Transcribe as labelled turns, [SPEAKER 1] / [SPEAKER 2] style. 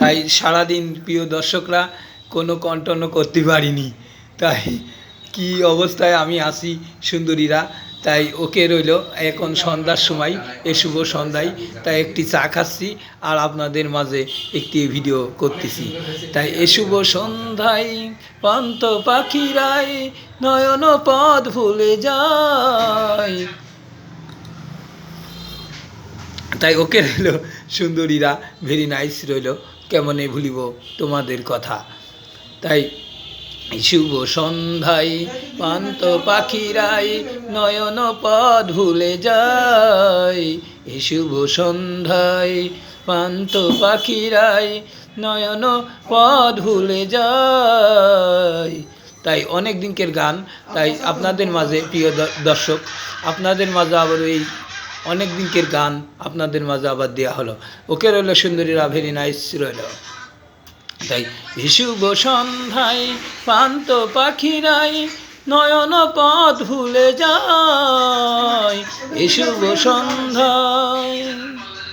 [SPEAKER 1] তাই সারাদিন প্রিয় দর্শকরা কোনো কন্টন করতে পারিনি। তাই কি অবস্থায় আমি আসি সুন্দরীরা, তাই ওকে রইল এখন সন্ধ্যার সময়, এ শুভ সন্ধ্যায়। তাই একটি চা খাচ্ছি আর আপনাদের মাঝে একটি ভিডিও করতেছি। তাই এ শুভ সন্ধ্যায় পান্ত পাখিরাই নয়ন পদ ভুলে যায়। তাই ওকে রইল সুন্দরীরা ভেরি নাইস রইল। কেমনে ভুলিব তোমাদের কথা? তাই শুভ সন্ধ্যায় পান্ত পাখিরাই, নয়ন পদ ভুলে যায় শুভ সন্ধ্যায় পান্ত পাখিরাই, নয়ন পদ ভুলে যায় তাই অনেক দিনকের গান, তাই আপনাদের মাঝে, প্রিয় দর্শক, আপনাদের মাঝে আবার এই অনেক দিনকের গান আপনাদের মাঝে আবার দেওয়া হলো। ওকে রইল সুন্দরী ভেরি নাইস রইল। তাই শুভ সন্ধ্যায় পান্ত পাখিরাই, নয়ন পথ ভুলে যায়। এ শুভ সন্ধ্যায়।